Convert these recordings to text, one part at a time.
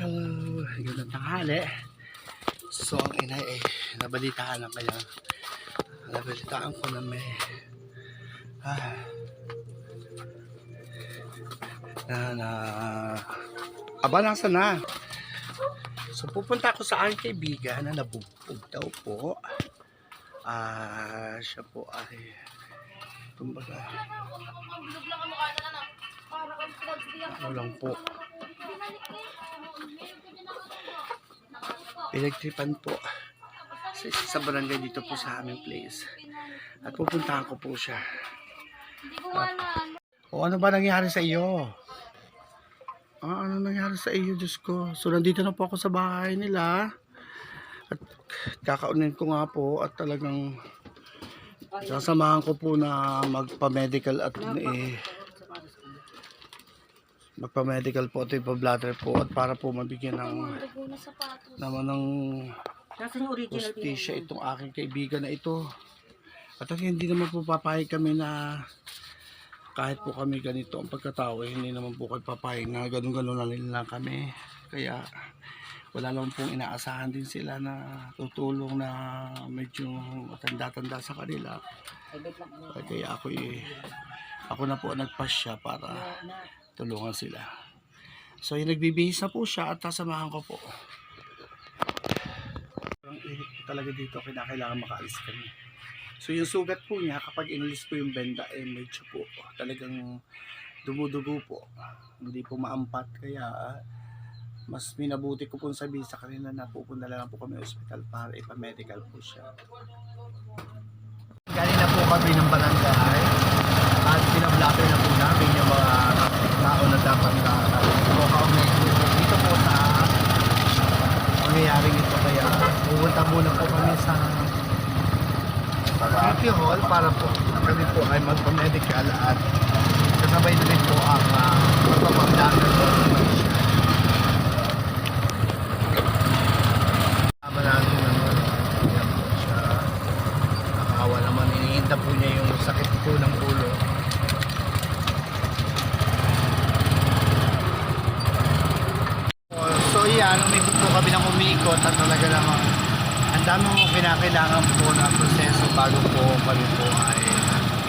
Hello, gandang tanghali. So, ang inay ay nabalitaan ang kanyang nabalitaan ko na may ah, na na aba nasa na? So pupunta ako sa aking kaibigan na nabugbog daw po. Ah siya po ay kumbaga ano? Lang po pinagtripan po sa, sa barangay dito po sa aming place at pupuntahan ko po siya o ano ba nangyari sa iyo? Ah, ano nangyari sa iyo, Diyos ko? So, nandito na po ako sa bahay nila. At kakaunin ko nga po at talagang sasamahan ko po na magpa-medical at eh, magpa-medical po at ipa-bladder po at para po mabigyan ng naman ng hostisya itong aking kaibigan na ito. At hindi naman po papayag kami na kahit po kami ganito ang pagkatao, eh, hindi naman po kayo papayag na ganun-ganun na lang kami. Kaya wala naman pong inaasahan din sila na tutulong na medyo matanda-tanda sa kanila. Kaya ako eh, ako na po nagpasya para tulungan sila. So yung nagbibihis na po siya at sasamahan ko po. Ang init po talaga dito, kailangan makaalis kami. So yung sugat po niya, kapag inalis po yung benda, eh medyo po talagang dumudugo po. Hindi po maampat, kaya mas minabuti ko po sabihin sa kanila na pupunta lang po kami ospital para ipa-medical po siya. Galing na po kami ng barangay at pinablatter na po namin yung mga tao na dapat na po dito po sa mangyayari ito kaya pupunta muna po kami sa City Hall para po kami po ay magpa-medical at kasabay na rin po ang uh, magpapablatter po Tama natin naman. Yan po siya. Nakakawa naman. Iniinda po niya yung sakit po ng ulo. So yan, umikot po kami ng umikot at talaga namang ang dami mo kinakailangan po na proseso bago po kami po ay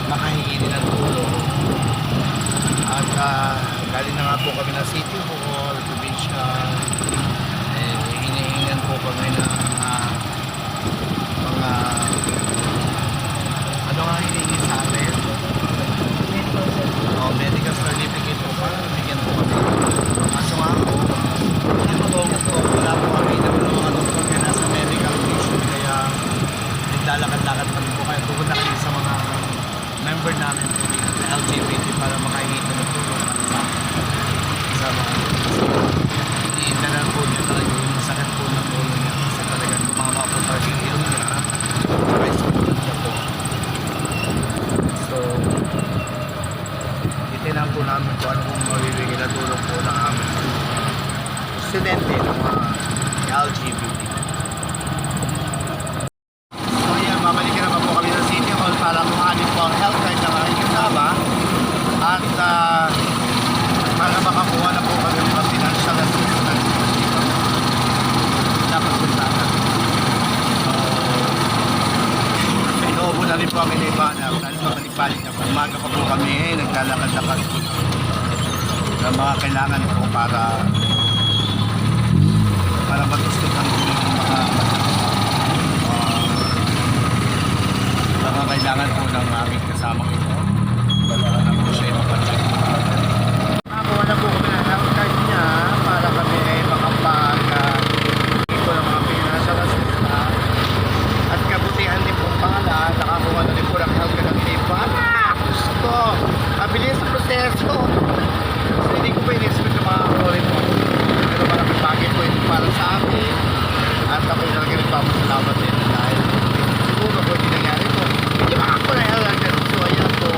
makahingi ng tulong. At ah, galing na nga po kami ng City Hall, Provincial, eh, hinihingan po kami ng ah, mga ano nga hinihingi sa amin? Oh, medical certificate po para bigyan po kami. Kaso nga po, yung mga po, wala po kami ng mga doktor na nasa medical mission kaya naglalakad-lakad kami po kaya pupunta kami sa mga member namin sa LGBT para makahingi ito ng tulong para sa sa mga iniindaran po niya talaga yung sakit po ng ulo niya. Kasi talagang tumama po talaga yung ilong niya. Tsaka yung sumunod niya po. So itinan po namin kung ano pong mabibigay na tulong po ng amin estudyante ng mga LGBT So yan, babalikan naman po kami ng City Hall para kuhanin po ang health card ng aking kasama ah, para makakuha na po kami ng financial assistance dapat po sana. So, sa inoobo na rin po kami na iba na dahil babalik-balik na po. Umaga pa po kami eh, naglalakad-lakad ng mga kailangan po para para matustos ang mga mga kailangan po ng aming kasama ito. Wala na po siya ipapacheck. Nakakuha na po kami ng health card niya para kami ay makapag uh, ito ng mga financial assistance. At kabutihan din po pangalan, nakakuha na rin po ng health card ng tipo. Ah! Gusto! Mabilis ang proseso! So hindi ko pa in-expect na makakakuha po. Pero maraming bagay po ito para sa amin. At ako yung talaga rin papasalamat din dahil siguro kung hindi nangyari po, hindi makakuha na health card. So ayan po.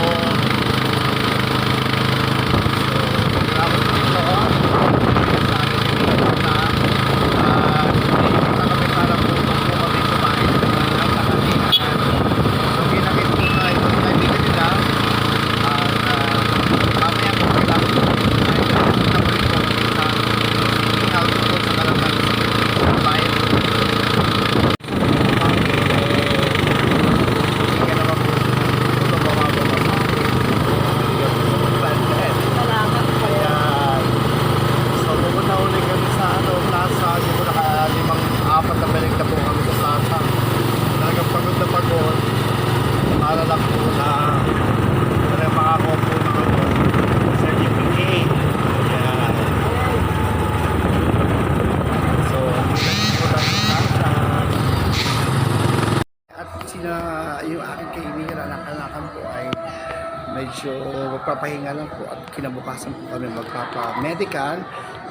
Magpapahinga lang po at kinabukasan po kami magpapa-medical.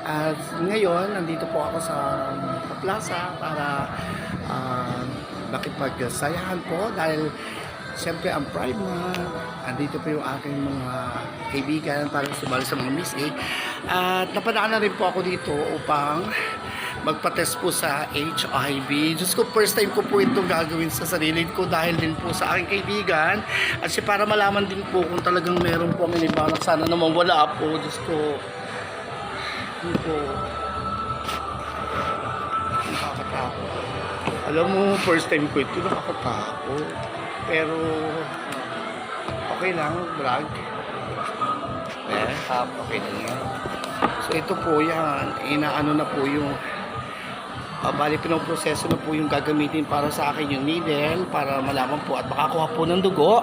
At ngayon, nandito po ako sa plaza para uh, makipagsayahan po dahil siyempre ang Pride Month, andito po yung aking mga kaibigan para sumali sa mga Miss A. At napadaan na rin po ako dito upang magpa-test po sa HIV. Diyos ko, first time ko po itong gagawin sa sarili ko dahil din po sa aking kaibigan. At siya para malaman din po kung talagang meron po ang inibanag. Sana naman wala po. Diyos ko, hindi po. Nakakatakot. Alam mo, first time ko ito, nakakatakot. Pero, okay lang, vlog. Eh, okay lang yan. So ito po yan, inaano na po yung uh, bali pinoproseso na po yung gagamitin para sa akin yung needle para malaman po at makakuha po ng dugo.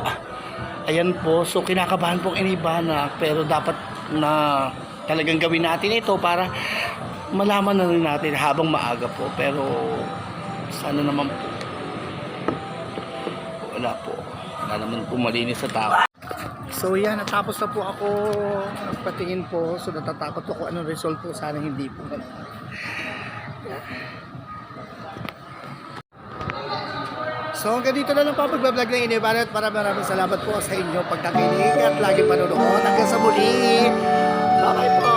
Ayan po, so kinakabahan pong inibana pero dapat na talagang gawin natin ito para malaman na rin natin habang maaga po pero sana naman po wala po wala naman po malinis sa tao So yan, natapos na po ako patingin po. So natatakot kung anong result po. Sana hindi po. So hanggang dito na lang po ang pagbablog ng Inibalat. Maraming maraming salamat po sa inyo pagkakinig at lagi panonood. Hanggang sa muli. Bye-bye po.